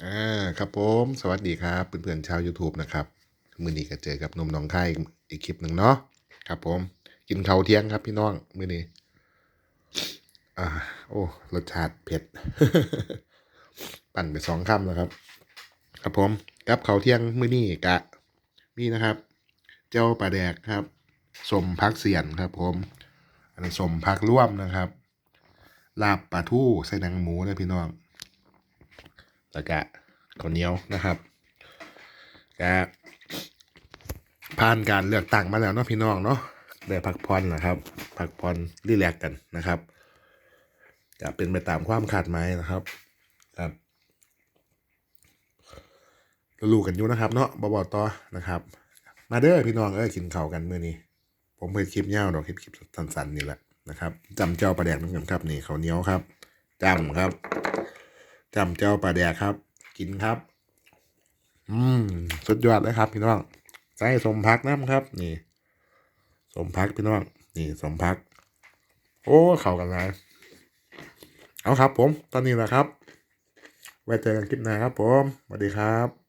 อ่าครับผมสวัสดีครับเพื่อนๆชาว YouTube นะครับมือนี้ก็เจอกับนมน้องไข่อีกคลิปหนึ่งเนาะครับผม กินข้าวเที่ยงครับพี่น้องมือนี้อ่าโอ้รสชาติเผ็ด ปั่นไปสองคำแล้วครับ ครับผมกับข้าวเที่ยงมือนี้กะมีนะครับ เจ้าปลาแดกครับสมพักเสียนครับ ผม อันนั้สมพักร่วมนะครับ ลาบปลาทู่ใส่หนังหมูนะพี่น้อง แล้วก็ข้าวเหนียวนะครับก็ผ่านการเลือกตั้งมาแล้วเนาะพี่น้องเนาะได้พักผ่อนนะครับ พักผ่อนรีแลกกันนะครับ จะเป็นไปตามความคาดหมายนะครับครับก็รู้กันอยู่นะครับ เนาะบอบต่อนะครับ มาเด้อพี่น้องเอ้ยกินข้าวกันเมื้อนี้ ผมเพิ่คลิปยาวดอกคลิปคลิปสั้นๆนี่แหละนะครับจำเจ้าปลาแดกนั่นกันครับนี่ข้าวเหนียวครับจำครับ จำเจ้าปลาแดกครับ กินครับ อืมสุดยอดเลยครับ พี่น้องใส่สมพักน้ำครับ นี่ สมพักพี่น้องนี่สมพัก โอ้เข่ากันเลยเอาครับ ผม ตอนนี้แหละครับ ไว้เจอกันคลิปหน้าครับ ผมสวัสดีครับ